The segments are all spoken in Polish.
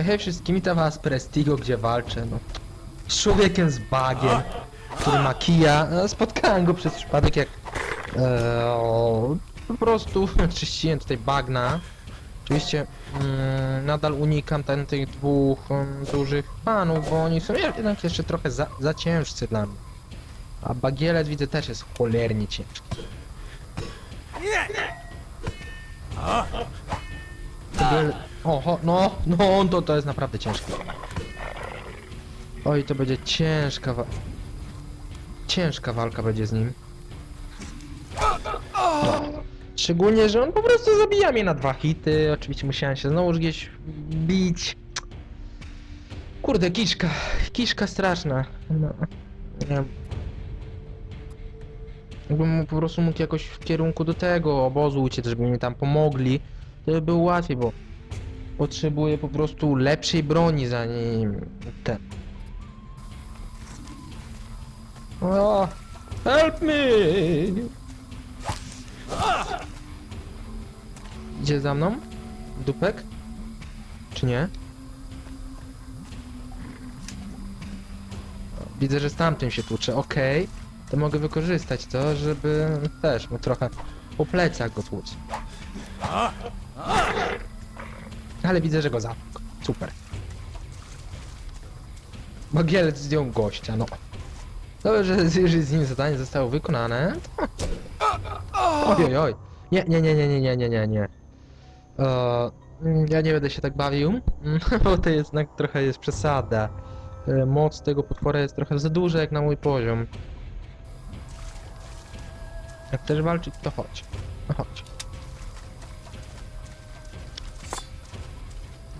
Hej, hej wszystkim, witam was Prestigo, gdzie walczę, no. Z człowiekiem z bagiem, który ma kija. E, Spotkałem go przez przypadek, jak e, o, po prostu czyściłem tutaj bagna. Oczywiście mm, nadal unikam ten, tych dwóch mm, dużych panów, bo oni są jednak jeszcze trochę za, za ciężcy dla mnie. A bagielec widzę też jest cholernie ciężki. Bagiel... Oho, no, no, to, to jest naprawdę ciężkie. Oj, to będzie ciężka wa... Ciężka walka będzie z nim. No. Szczególnie, że on po prostu zabija mnie na dwa hity. Oczywiście musiałem się znowu gdzieś bić. Kurde, kiszka. Kiszka straszna. No. Nie. Jakbym po prostu mógł jakoś w kierunku do tego obozu uciec, żeby mi tam pomogli, to by było łatwiej, bo potrzebuję po prostu lepszej broni zanim ten. O, help me! Idzie za mną? Dupek? Czy nie? Widzę, że z tamtym się tłucze, okej. To mogę wykorzystać to, żeby też mu trochę po plecach go tłuc. Ale widzę, że go zatkł. Super. Bagielec zdjął gościa, no. Dobrze, że z nim zadanie zostało wykonane. Oj, oj, oj. Nie, nie, nie, nie, nie, nie, nie, nie, nie. Ja nie będę się tak bawił, bo to jednak trochę jest przesada. E, Moc tego potwora jest trochę za duża jak na mój poziom. Jak chcesz walczyć, to chodź. No chodź.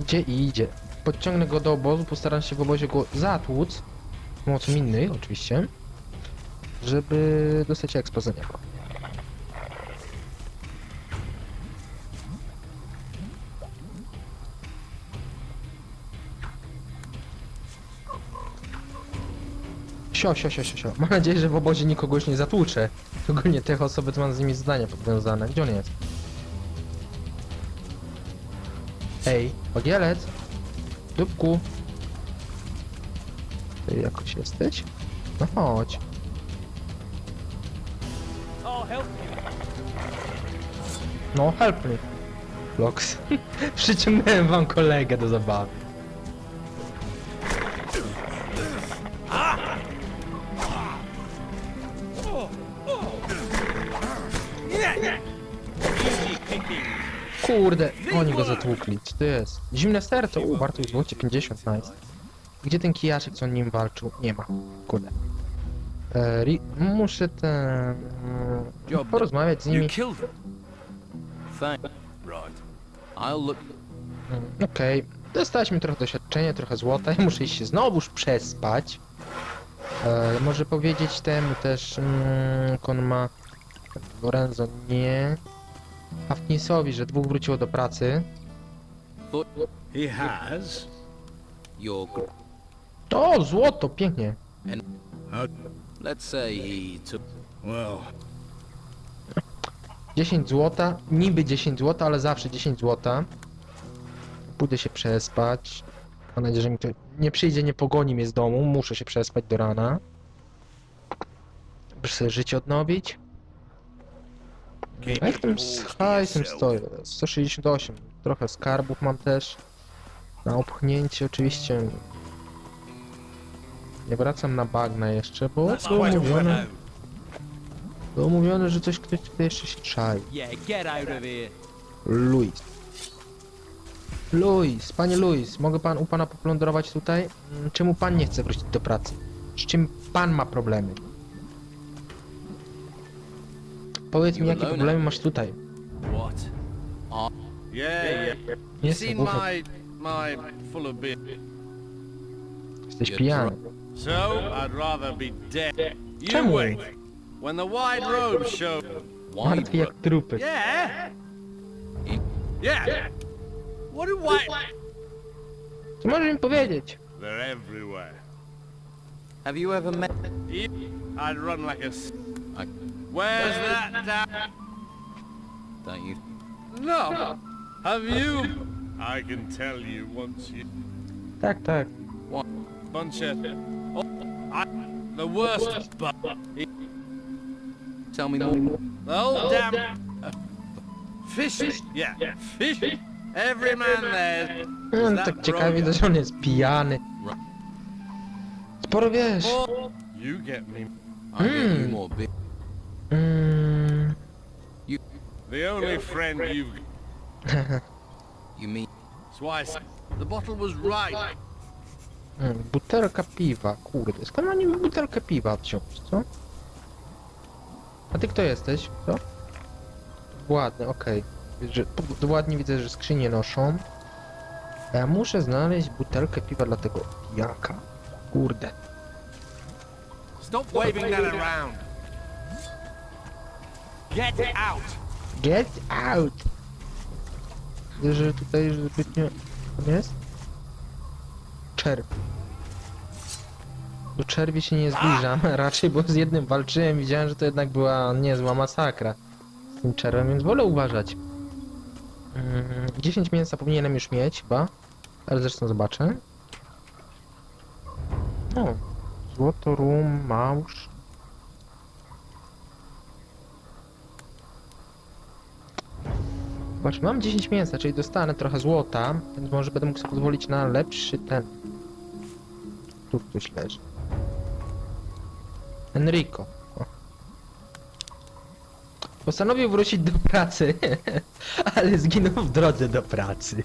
Gdzie idzie? Podciągnę go do obozu, postaram się w obozie go zatłuc. Pomocą innych, oczywiście. Żeby dostać ekspo za niego. Sio, sio, sio, sio. Mam nadzieję, że w obozie nikogo już nie zatłuczę. Szczególnie tych osoby, co mam z nimi zadania powiązane. Gdzie on jest? Ej, Bagielec! Dupku! Ty jakoś jesteś? No chodź. No, help me. Lox. Przyciągnąłem wam kolegę do zabawy. Kurde, oni go zatłukli. Co to jest? Zimne serce, u, warto złocie 50, nice. Gdzie ten kijaszek, co nim walczył? Nie ma. Kurde. E, ri... Muszę ten... mm, porozmawiać z nimi. Mm, Okej. Dostaliśmy trochę doświadczenia, trochę złota. Ja muszę iść się znowuż przespać. E, może powiedzieć temu też... Mm, on ma... Lorenzo nie... Hafnisowi, że dwóch wróciło do pracy. But He has. you're. gr- O, złoto, pięknie. Let's say he took. Well, 10 złota, niby 10 złota, ale zawsze 10 złota. Pójdę się przespać. Mam nadzieję, że mi to nie przyjdzie, nie pogoni mnie z domu. Muszę się przespać do rana. By sobie życie odnowić. A jak tam z hajsem stoję? 168. Trochę skarbów mam też. Na opchnięcie oczywiście. Nie wracam na bagna jeszcze, bo było mówione, było mówione, że coś ktoś tutaj jeszcze się czai. Luis. Luis, panie Luis, mogę pan u pana poplądrować tutaj? Mm, Czemu pan nie chce wrócić do pracy? Z czym pan ma problemy? Powiedz mi, jakie problemy masz tutaj? What? Yeah, yeah. You Nie see słuchaj, my my full of beer. jesteś pijany. So I'd rather be dead. You Czemu? wait. When the? Martwy jak trupy. Yeah. Yeah. What do white? Co możesz mi powiedzieć? They're everywhere. Have you ever met? I'd run like a. s- Where's that? da- don't you? No. Have you I can tell you once you Tak, tak. bunch of oh, I, the worst but Tell me more. the whole damn uh, fish. Yeah, fish. Every man there. No, that tak ciekawie, brogan? że on jest pijany. Sporo wiesz. You get me. I get you Hmm. more. Mm, The only friend you've. You mean said the bottle was right. mm, butelka piwa, kurde. Skąd oni butelkę piwa wziąć, co? A ty kto jesteś? Co? Ładny, okej. Że- p- Ładnie widzę, że skrzynie noszą. A ja muszę znaleźć butelkę piwa dla tego pijaka. Kurde. Stop waving that around. Get out. Get out! Widzę, że tutaj zbytnio... Co jest? Czerw. Do czerwi się nie zbliżam, raczej bo z jednym walczyłem, widziałem, że to jednak była niezła masakra z tym czerwem, więc wolę uważać. Mm, 10 mięsa powinienem już mieć chyba, ale zresztą zobaczę. O, złoto, rum, małż. Zobacz, mam 10 mięsa, czyli dostanę trochę złota, więc może będę mógł sobie pozwolić na lepszy ten. Tu ktoś leży. Enrico. O. Postanowił wrócić do pracy, ale zginął w drodze do pracy.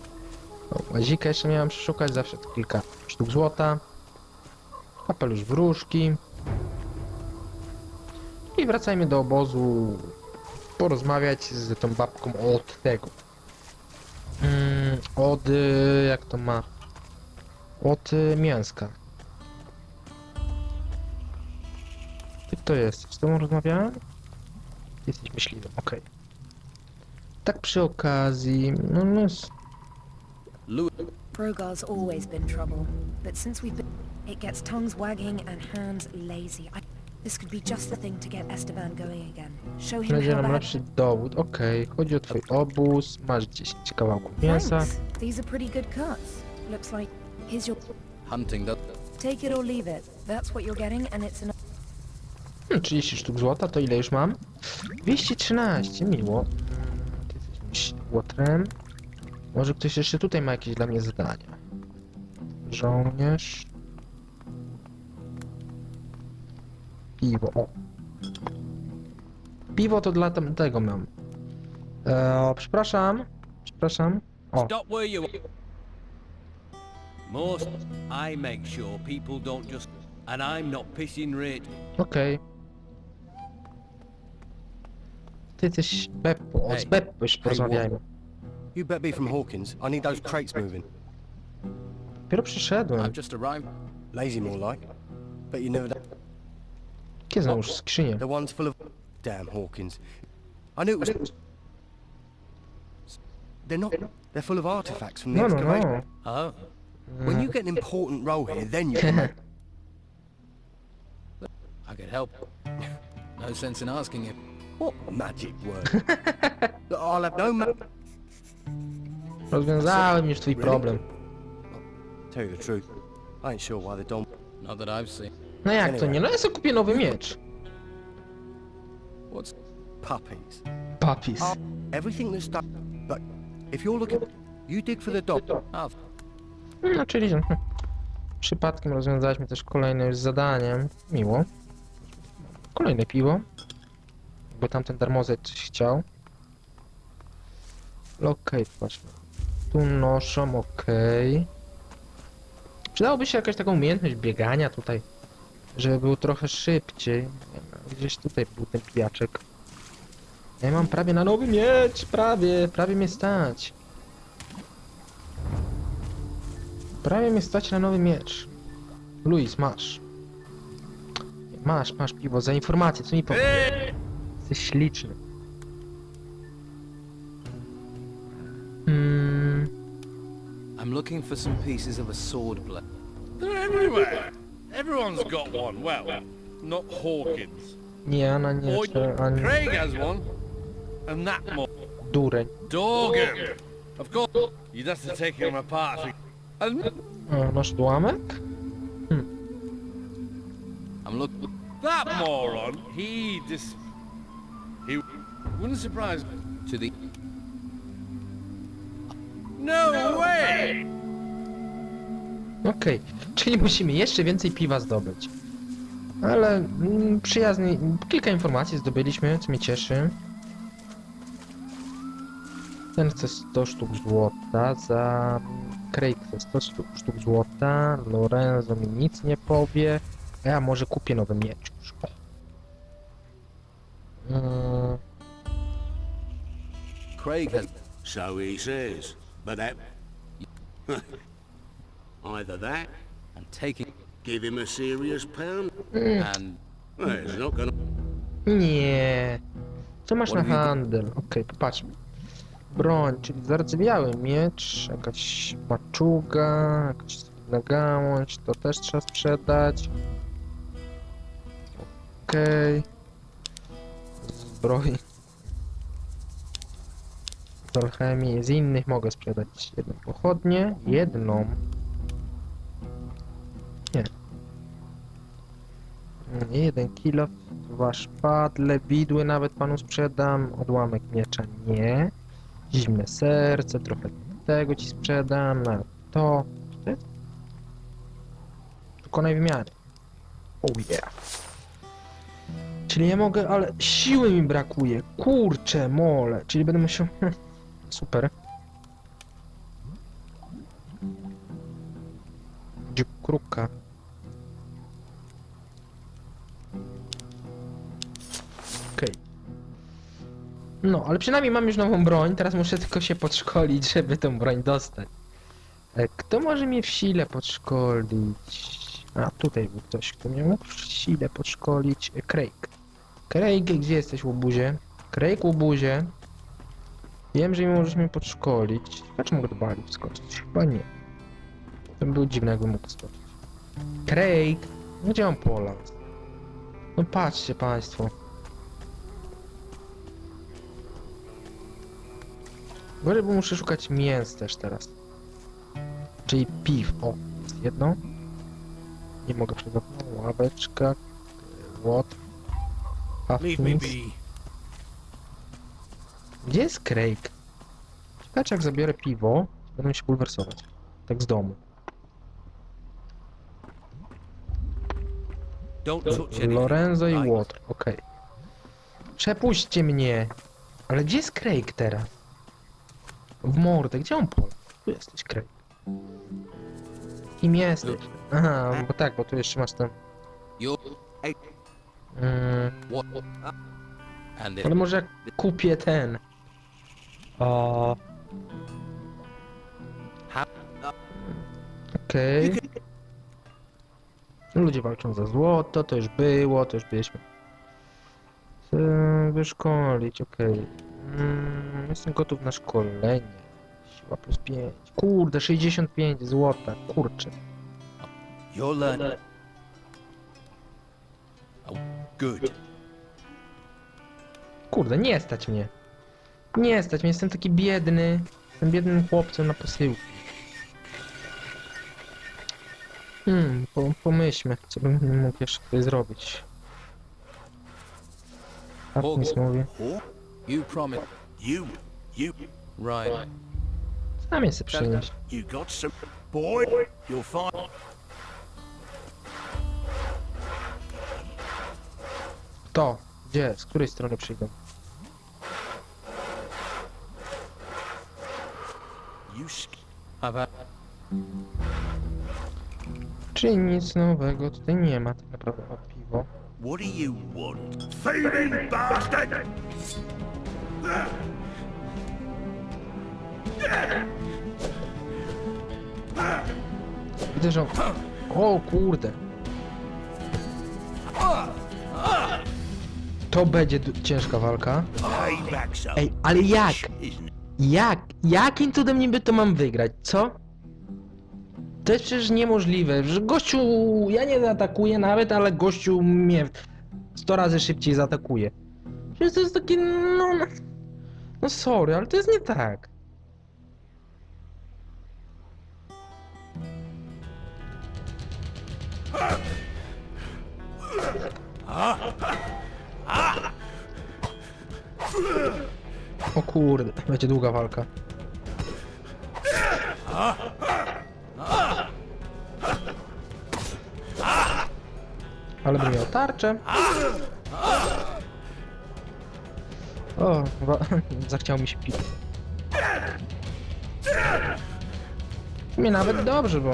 O, łazika jeszcze miałem przeszukać, zawsze kilka sztuk złota. Kapelusz wróżki. I wracajmy do obozu porozmawiać z tą babką od tego. Mm, od... y, jak to ma? Od y, mięska. Ty kto jesteś? Z tobą rozmawiałem? Jesteś myśliwym, okej. Tak przy okazji... No, no? Brogar's always been trouble, but since we've been, it gets tongues wagging and hands lazy. I, this could be just the thing to get Esteban going again. How nam lepszy dowód. Okej, chodzi o twój obóz, masz 10 kawałków mięsa. Thanks. These are pretty good cuts. Looks like here's your. Hunting that. Take it or leave it. That's what you're getting, and it's enough. Hmm, 30 sztuk złota, to ile już mam? 213, miło. Mm, Ty jesteś łotrem. Może ktoś jeszcze tutaj ma jakieś dla mnie zadania. Żołnierz. Piwo, o. Piwo to dla tamtego mam. Eee, przepraszam. Przepraszam. O, Stop where you are. Most, I make sure people don't just... And I'm not pissing rate. okej. Ty jesteś Beppo. O, z Hey. Beppo już porozmawiajmy. You bet be from Hawkins. I need those crates moving. Dopiero przyszedłem. I've just arrived. Lazy more like. Bet you never done. Jakie znowuż skrzynie? The ones full of... Damn Hawkins. I knew it was... They're not... They're full of artifacts from the No, no, excavation. no. Oh, uh-huh. When you get an important role here, then you can... I could help. No sense in asking you. What magic word? Look, I'll have no ma... Rozwiązałem już twój problem. Tell you the truth. I ain't sure why the Dom... Not Not that I've seen. No jak to nie? No ja sobie kupię nowy miecz. What's Puppies. Papis. Everything that's done... But if you're looking... You dig for the dog. I've No czyli hm, przypadkiem rozwiązaliśmy też kolejne już zadanie. Miło. Kolejne piwo. Bo tamten darmozet coś chciał. Okej, patrzmy. Tu noszą, okej. Przydałoby się jakaś taka umiejętność biegania tutaj, żeby było trochę szybciej. Gdzieś tutaj był ten pijaczek. Ja mam prawie na nowy miecz, prawie, prawie mnie stać. Prawie mnie stać na nowy miecz. Luis, masz. Masz, masz piwo za informację, co mi powiesz? Jesteś śliczny. Hmm, I'm looking for some pieces of a sword blade. They're everywhere. Everyone's got one. Well, not Hawkins. nie, Anna nie, Boy, czy ani Craig has one. And that more. dureń. Dorgan. Of course, you'd have to take him apart. to- And O, masz odłamek? I'm looking that moron, he dis... He wouldn't surprise me. to the... No way! Okej, czyli musimy jeszcze więcej piwa zdobyć. Ale mm, przyjaznie, kilka informacji zdobyliśmy, co mnie cieszy. Ten chce 100 sztuk złota, za Craig chce 100 sztuk, sztuk złota, Lorenzo mi nic nie powie, a ja może kupię nowy miecz już. Mm, Craig has... So he says. But that... Either that, And taking... give him a serious pound. And... Well, it's not gonna... Nie. Co masz na handel? Okej, popatrzmy. Broń, czyli zardzewiały miecz, jakaś maczuga, jakaś gałąź, to też trzeba sprzedać. Okej. Zbroi. Z alchemii, z innych mogę sprzedać jedną pochodnię, jedną. Nie. Nie, jeden kilo, dwa szpadle, widły nawet panu sprzedam, odłamek miecza nie. Zimne serce, trochę tego ci sprzedam, na to. Jest? Dokonaj wymiany. Oh yeah. Czyli ja mogę, ale siły mi brakuje. Kurcze, mole. Czyli będę musiał... Super. Dziób No, ale przynajmniej mam już nową broń, teraz muszę tylko się podszkolić, żeby tą broń dostać. E, Kto może mnie w sile podszkolić? A, tutaj był ktoś, kto mnie mógł w sile podszkolić. E, Craig. Craig, gdzie jesteś, łobuzie? Craig, łobuzie. Wiem, że nie możesz mnie podszkolić. Ja czy mogę do bali wskoczyć? Chyba nie. To by było dziwne, jakbym mógł skoczyć. Craig! Gdzie mam pola? No patrzcie państwo. Gorzej, bo muszę szukać mięs też teraz. Czyli piw. O, jest jedno. Nie mogę okno. Ławeczka. Łot. Leave me be. Gdzie jest Craig? Ciekawe, jak zabiorę piwo, będę się bulwersować. Tak z domu. Don't touch anything. Lorenzo i. Łotr, okej. Przepuśćcie mnie! Ale gdzie jest Craig teraz? W mordę, gdzie on pol? Tu jesteś, Craig. Kim jesteś? Aha, bo tak, bo tu jeszcze masz ten... Mm, What? And if... ale może jak kupię ten... O... Okej. Ludzie walczą za złoto, to już było, to już byliśmy. Chcę wyszkolić, okej. Mm, jestem gotów na szkolenie. Siła plus 5. Kurde, 65 złota, kurczę. You're learning. Oh, good. Kurde, nie stać mnie. Nie stać mnie, jestem taki biedny. Jestem biednym chłopcem na posyłki. Hmm, po, pomyślmy, co bym mógł jeszcze tutaj zrobić. Artemis mówi. You promised... You, you, Right. Sobie przynieść. you got some... Boy, you'll find... To, gdzie? Z której strony przyjdą? You sk... I've had... Czyli nic nowego tutaj nie ma tak naprawdę o piwo. What do you want? Thieving bastard! Widzę, że. O kurde. To będzie ciężka walka. Ej, ale jak? Jak? Jakim cudem niby to mam wygrać, co? To jest przecież niemożliwe, że gościu... Ja nie zaatakuję nawet, ale gościu mnie 100 razy szybciej zaatakuje. Przecież to jest takie... no... No sorry, ale to jest nie tak. O kurde, będzie długa walka. Ale bym miał tarczę. O, wa- zachciał mi się pić. Mnie nawet dobrze, bo...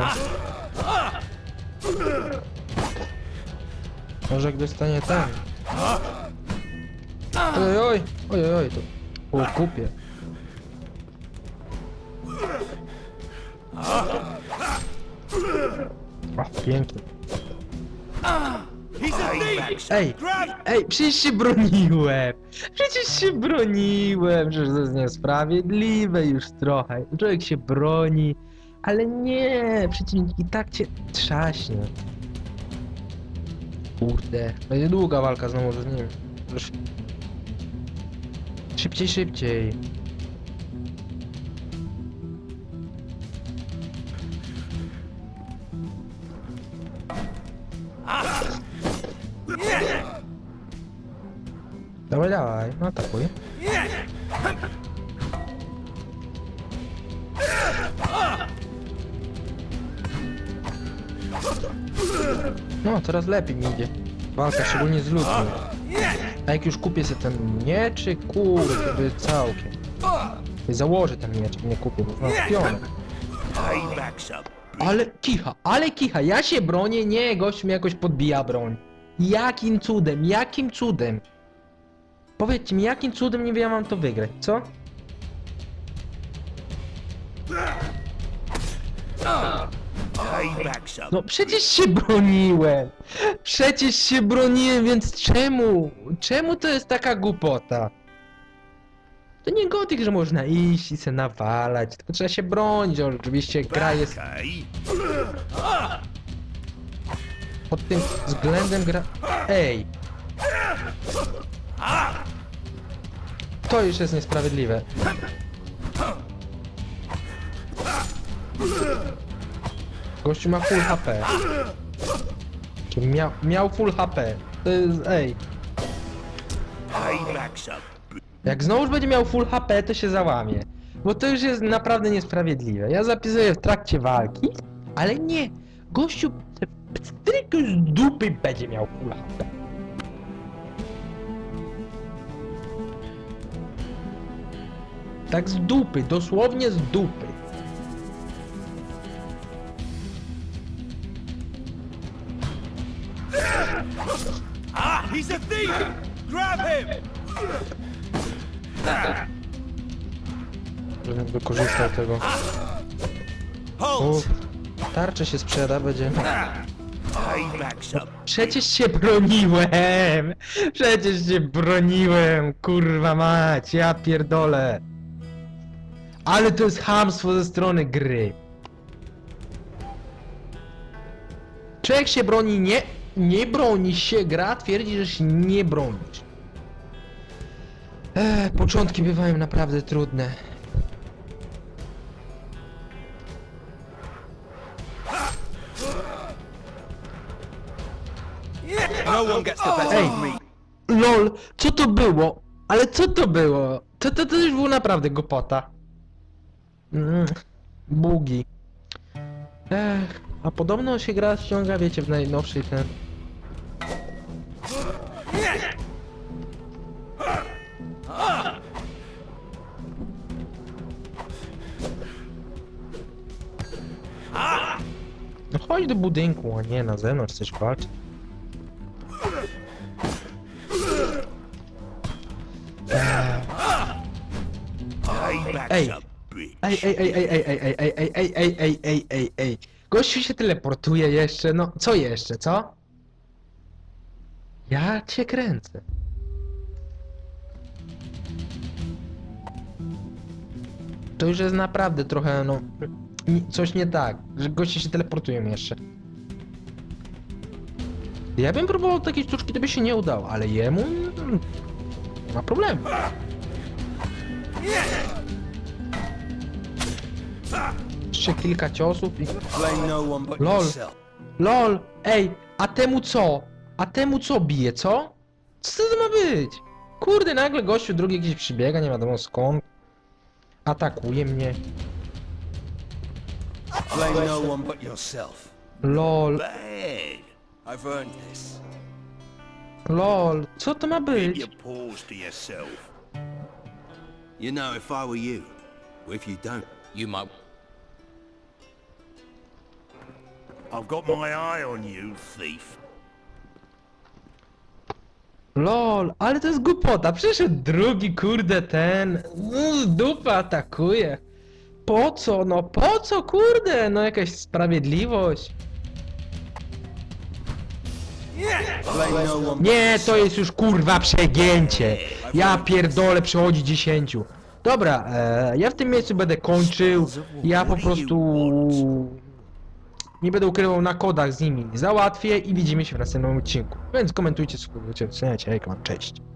Może jak dostanie ten. Oj, oj, oj, oj, to po kupie. O, pięknie. Ej, ej, przecież się broniłem! Przecież się broniłem! Przecież to jest niesprawiedliwe już trochę. Człowiek się broni, ale nie, przeciwnik i tak cię trzaśnie. Kurde, będzie długa walka znowu z nim. Szybciej, szybciej. Dawaj, dawaj, no atakuj. No, coraz lepiej mi idzie. Walka, szczególnie z ludźmi. A jak już kupię sobie ten mieczyk, kurde, to jest całkiem. Założę ten mieczek, nie kupię, bo mam. Ale kicha, ale kicha, ja się bronię, nie, gość mi jakoś podbija broń. Jakim cudem, jakim cudem? Powiedzcie mi, jakim cudem nie wiem, ja mam to wygrać, co? No przecież się broniłem! Przecież się broniłem, więc czemu? Czemu to jest taka głupota? To nie gotyk, że można iść i se nawalać, tylko trzeba się bronić, oczywiście gra jest pod tym względem gra... Ej! To już jest niesprawiedliwe. Gościu ma full HP. Czy miał, miał full HP. To jest... ej. Jak znowuż będzie miał full HP, to się załamie. Bo to już jest naprawdę niesprawiedliwe. Ja zapisuję w trakcie walki, ale nie. Gościu tylko z dupy będzie miał full HP. Tak z dupy, dosłownie z dupy. Ah, he's a thief! Grab him! Żebym wykorzystał tego. Halt! O, tarczę się sprzeda, będzie... Payback's up. Przecież się broniłem! Przecież się broniłem! Kurwa mać, ja pierdolę! Ale to jest chamstwo ze strony gry. Człowiek się broni, nie, nie broni się, gra twierdzi, że się nie bronisz. Ech, początki bywają naprawdę trudne. No one gets the better Ej, of me. lol, co to było? Ale co to było? To, to, to już było naprawdę głupota. Mm, bugi. Ech, a podobno się gra ściąga, wiecie, w najnowszej ten... No chodź do budynku, a nie na zewnątrz chcesz walczyć. Ej. Ej, ej, ej, ej, ej, ej, ej, ej, ej, ej, ej, ej, ej, ej. Gościu się teleportuje jeszcze, no co jeszcze, co? Ja cię kręcę. To już jest naprawdę trochę, no... Coś nie tak, że goście się teleportują jeszcze. Ja bym próbował takiej sztuczki, to by się nie udało, ale jemu... mm, Nie ma problemu. Jeszcze kilka ciosów i... Lol. LOL, ej, a temu co? A temu co bije, co? Co to ma być? Kurde, nagle gościu drugi gdzieś przybiega, nie wiadomo skąd. Atakuje mnie. Blame no one but yourself. LOL, Bad. I've earned this. LOL, co to ma Keep być? your paws to yourself. You know, if I were you, or if you don't, You might. I've got my eye on you, thief. LOL, ale to jest głupota. Przyszedł drugi, kurde, ten. Z dupy atakuje. Po co? No po co, kurde? No jakaś sprawiedliwość. Nie, to jest już kurwa przegięcie. Ja pierdolę, przychodzi dziesięciu. Dobra, e, ja w tym miejscu będę kończył. Ja po prostu nie będę ukrywał na kodach z nimi. Załatwię i widzimy się w następnym odcinku. Więc komentujcie, subskrybujcie, oceniajcie, hejka, cześć.